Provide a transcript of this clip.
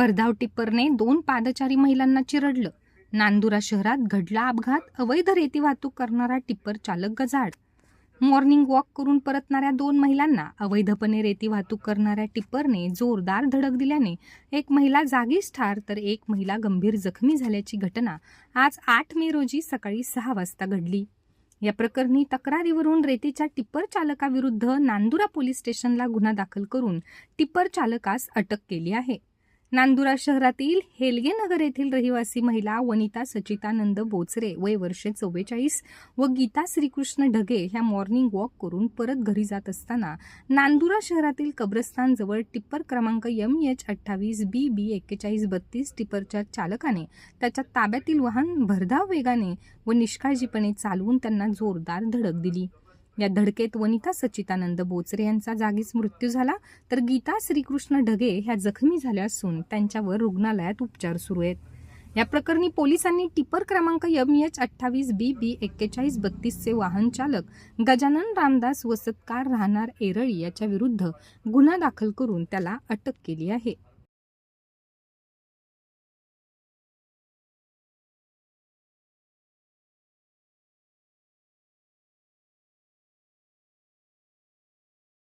भरधाव टिप्परने दोन पादचारी महिलांना चिरडलं. नांदुरा शहरात घडला अपघात अवैध रेती वाहतूक करणारा टिप्पर चालक गजाड मॉर्निंग वॉक करून परतणाऱ्या दोन महिलांना अवैधपणे रेती वाहतूक करणाऱ्या टिप्परने जोरदार धडक दिल्याने एक महिला जागीच ठार तर एक महिला गंभीर जखमी झाल्याची घटना आज आठ मे रोजी सकाळी सहा वाजता घडली. या प्रकरणी तक्रारीवरून रेतीच्या टिप्पर चालकाविरुद्ध नांदुरा पोलीस स्टेशनला गुन्हा दाखल करून टिप्पर चालकास अटक केली आहे. नांदुरा शहरातील हेलगे नगर येथील रहिवासी महिला वनिता सचितानंद बोचरे वय वर्षे चव्वेचाळीस व गीता श्रीकृष्ण ढगे ह्या मॉर्निंग वॉक करून परत घरी जात असताना नांदुरा शहरातील कब्रस्तानजवळ टिप्पर क्रमांक एम एच अठ्ठावीस बी बी एक्केचाळीस बत्तीस टिप्परच्या चालकाने त्याच्या ताब्यातील वाहन भरधाव वेगाने व निष्काळजीपणे चालवून त्यांना जोरदार धडक दिली. या धडकेत वनिता सच्चिदानंद बोचरे यांचा जागीच मृत्यू झाला. तर गीता श्रीकृष्ण ढगे ह्या जखमी झाल्या असून त्यांच्यावर रुग्णालयात उपचार सुरू आहेत. या प्रकरणी पोलिसांनी टिपर क्रमांक एम एच अठ्ठावीस बी बी एक्केचाळीस बत्तीसचे वाहन चालक गजानन रामदास वसतकार राहणार एरळी याच्या विरुद्ध गुन्हा दाखल करून त्याला अटक केली आहे.